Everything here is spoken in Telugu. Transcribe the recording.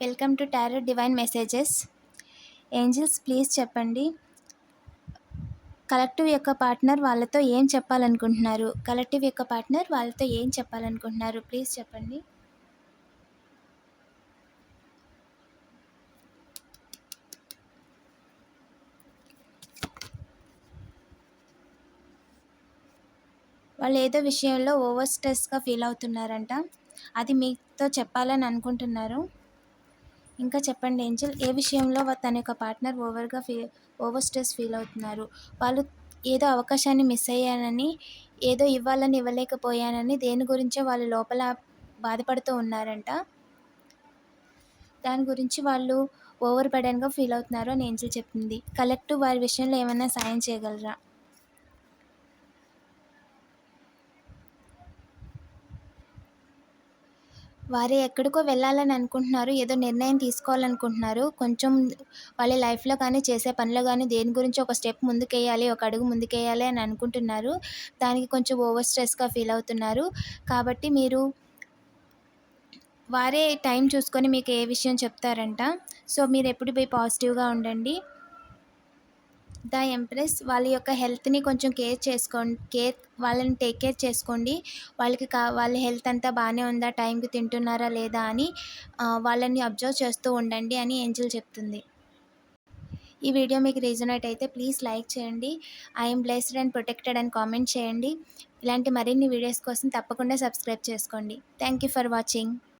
Welcome to tarot divine messages. Angels please చెప్పండి. కలెక్టివ్ యొక్క పార్ట్నర్ వాళ్ళతో ఏం చెప్పాలనుకుంటున్నారు? కలెక్టివ్ యొక్క పార్ట్నర్ వాళ్ళతో ఏం చెప్పాలనుకుంటున్నారు? ప్లీజ్ చెప్పండి. వాళ్ళు ఏదో విషయంలో ఓవర్ స్ట్రెస్గా ఫీల్ అవుతున్నారంట. అది మీతో చెప్పాలని అనుకుంటున్నారు. ఇంకా చెప్పండి ఏంజల్ ఏ విషయంలో తన యొక్క పార్ట్నర్ ఓవర్గా ఫీ ఓవర్ స్ట్రెస్ ఫీల్ అవుతున్నారు? వాళ్ళు ఏదో అవకాశాన్ని మిస్ అయ్యానని ఏదో ఇవ్వాలని ఇవ్వలేకపోయానని దేని గురించో వాళ్ళు లోపల బాధపడుతూ ఉన్నారంట. దాని గురించి వాళ్ళు ఓవర్ బర్డెన్గా ఫీల్ అవుతున్నారు అని ఏంజల్ చెప్తుంది కలెక్టివ్ వారి విషయంలో ఏమైనా సాయం చేయగలరా? వారు ఎక్కడికో వెళ్ళాలని అనుకుంటున్నారు ఏదో నిర్ణయం తీసుకోవాలనుకుంటున్నారు. కొంచెం వాళ్ళ లైఫ్లో కానీ చేసే పనిలో కానీ దేని గురించి ఒక స్టెప్ ముందుకేయాలి ఒక అడుగు ముందుకేయాలి అని అనుకుంటున్నారు. దానికి కొంచెం ఓవర్ స్ట్రెస్గా ఫీల్ అవుతున్నారు. కాబట్టి మీరు వారే టైం చూసుకొని మీకు ఏ విషయం చెప్తారంట. సో మీరు ఎప్పుడు పోయి పాజిటివ్గా ఉండండి. ద ఎంప్రెస్ వాళ్ళ యొక్క హెల్త్ని కొంచెం కేర్ చేసుకోండి కేర్ వాళ్ళని టేక్ కేర్ చేసుకోండి. వాళ్ళకి కా వాళ్ళ హెల్త్ అంతా బాగానే ఉందా? టైంకి తింటున్నారా లేదా అని వాళ్ళని అబ్జర్వ్ చేస్తూ ఉండండి అని ఏంజల్ చెప్తుంది. ఈ వీడియో మీకు రీజనేట్ అయితే ప్లీజ్ లైక్ చేయండి. I am blessed and protected అని కామెంట్ చేయండి. ఇలాంటి మరిన్ని వీడియోస్ కోసం తప్పకుండా సబ్స్క్రైబ్ చేసుకోండి. Thank you for watching.